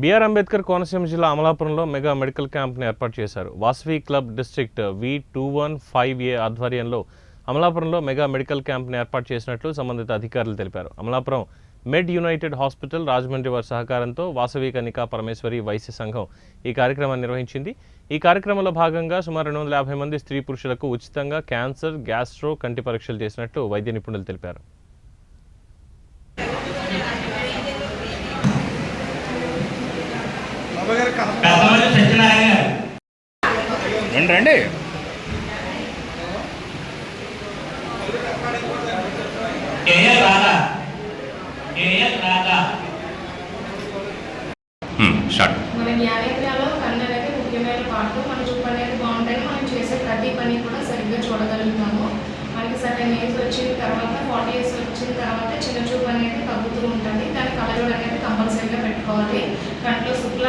BR Ambedkar Konaseema జిల్లా అమలాపురంలో mega medical క్యాంప్ను ఏర్పాటు చేశారు. Vasavi club district V two one five A ఆధ్వర్యంలో అమలాపురంలో మెగా మెడికల్ క్యాంప్ను ఏర్పాటు చేసినట్లు సంబంధిత అధికారులు తెలిపారు. Amalapuram med united hospital Rajahmundry వారి సహకారంతో వాసవి కనికా పరమేశ్వరి వైశ్య సంఘం ఈ కార్యక్రమాన్ని నిర్వహించింది. ఈ కార్యక్రమంలో భాగంగా సుమారు రెండు వందల యాభై మంది స్త్రీ పురుషులకు ఉచితంగా క్యాన్సర్ గ్యాస్ట్రో కంటి పరీక్షలు చేసినట్లు వైద్య నిపుణులు తెలిపారు. రండి రండి. మన జ్ఞానేంద్రియాలో కన్ను అనేది ముఖ్యమైన పార్ట్ మన చూపు అనేది బాగుంటే మనం చేసే ప్రతి పని కూడా సరిగ్గా చూడగలుగుతాము. మనకి సర్టెన్ ఏజ్ వచ్చిన తర్వాత ఫార్టీ ఇయర్స్ వచ్చిన తర్వాత చిన్న చూపు అనేది తగ్గుతూ ఉంటుంది. దాని కలజోడు అనేది కంపల్సరీగా పెట్టుకోవాలి. శుక్లాలు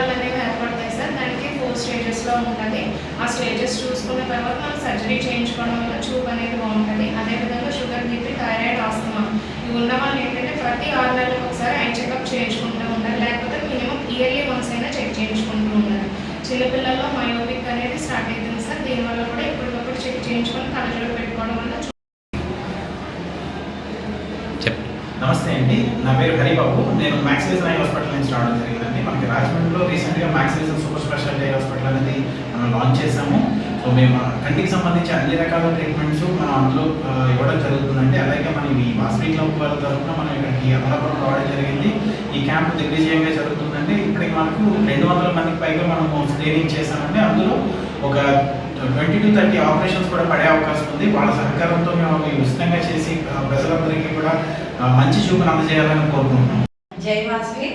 స్టేజెస్లో ఉంటుంది. ఆ స్టేజెస్ చూసుకున్న తర్వాత మనం సర్జరీ చేయించుకోవడం వల్ల చూపు అనేది బాగుంటుంది. అదేవిధంగా షుగర్ బీపీ థైరాయిడ్ ఆస్తమా ఇవి ఉన్న వాళ్ళు ఏంటంటే ప్రతి ఆరు నెలలకు ఒకసారి ఐ చెకప్ చేయించుకుంటూ ఉండాలి. లేకపోతే మినిమం ఇయర్లీ వన్స్ అయినా చెక్ చేయించుకుంటూ ఉండాలి. చిన్నపిల్లల్లో మయోపిక్ అనేది స్టార్ట్ అవుతుంది సార్. దీనివల్ల కూడా ఎప్పటికప్పుడు చెక్ చేయించుకొని కళ్ళజోడు పెట్టుకోవడం వల్ల నమస్తే అండి. నా పేరు హరిబాబు. నేను మ్యాక్సివిజన్ ఐ హాస్పిటల్ నుంచి రావడం జరిగిందండి. మనకి రాజమండ్రిలో రీసెంట్గా మ్యాక్సివిజన్ సూపర్ స్పెషాలిటీ హాస్పిటల్ అనేది మనం లాంచ్ చేసాము సో మేము కంటికి సంబంధించి అన్ని రకాల ట్రీట్మెంట్స్ మనం అందులో ఇవ్వడం జరుగుతుందండి. అలాగే మనం ఈ వాసవి క్లబ్ వాళ్ళ తరఫున మనం ఇక్కడికి అమలాపురం రావడం జరిగింది. ఈ క్యాంప్ దిగ్విజయంగా జరుగుతుందండి. ఇప్పటికి మనకు రెండు వందల మందికి పైగా మనము స్క్రీనింగ్ చేశామండి. అందులో ఒక ట్వంటీ టు థర్టీ ఆపరేషన్స్ కూడా పడే అవకాశం ఉంది. వాళ్ళ సహకారంతో మేము అవి ఉచితంగా చేసి ప్రజలందరికీ కూడా మంచి చూపును అందజేయాలని కోరుకుంటున్నాం. జై Vasavi.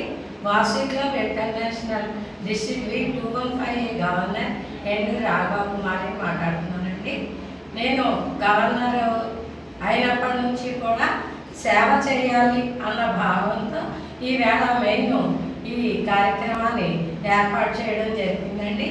Vasavi club international district V two one five governor N Raghava Kumari మాట్లాడుతున్నానండి. నేను గవర్నర్ అయినప్పటి నుంచి కూడా సేవ చేయాలి అన్న భావంతో ఈవేళ మెయిన్ ఈ కార్యక్రమాన్ని ఏర్పాటు చేయడం జరిగిందండి.